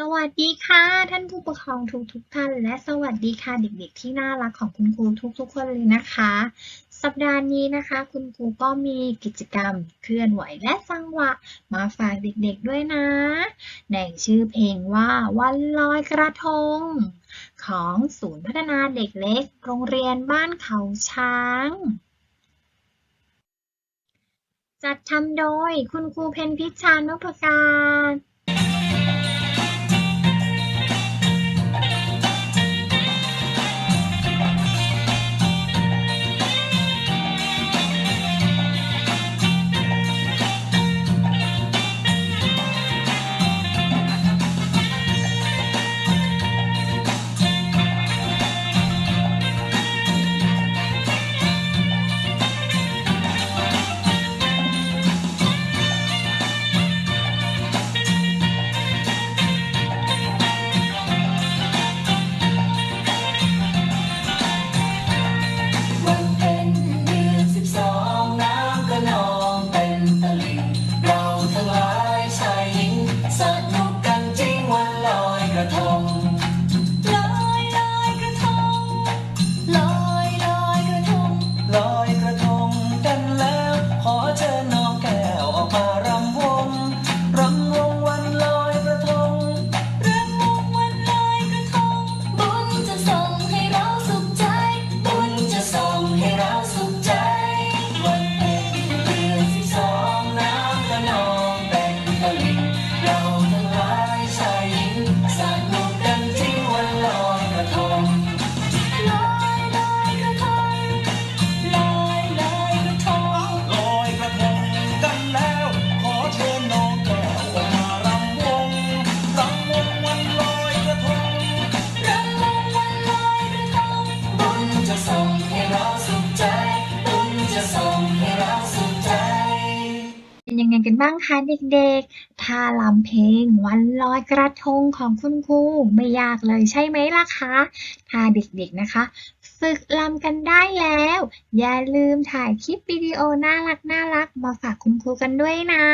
สวัสดีค่ะ ท่านผู้ปกครองทุกทุกๆท่าน และสวัสดีค่ะเด็กๆ ที่น่ารักของคุณครูทุกๆ คนเลยนะคะ สัปดาห์นี้นะคะ คุณครูก็มีกิจกรรมเคลื่อนไหวและจังหวะ มาฝากเด็กๆด้วยนะในชื่อเพลงว่าวันลอยกระทง ของศูนย์พัฒนาเด็กเล็ก โรงเรียนบ้านเขาช้างจัดทำโดยคุณครูเพนพิชชานพการ อ ยังไงกันบ้างคะเด็กๆถ้าลำเพลงวันลอยกระทงของคุณครูไม่ยากเลยใช่ไหมล่ะคะ ถ้าเด็กๆนะคะ ฝึกลำกันได้แล้ว อย่าลืมถ่ายคลิปวิดีโอน่ารักน่ารักมาฝากคุณครูกันด้วยนะ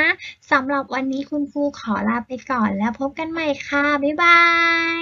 สำหรับวันนี้คุณครูขอลาไปก่อนแล้วพบกันใหม่ค่ะ บ๊ายบาย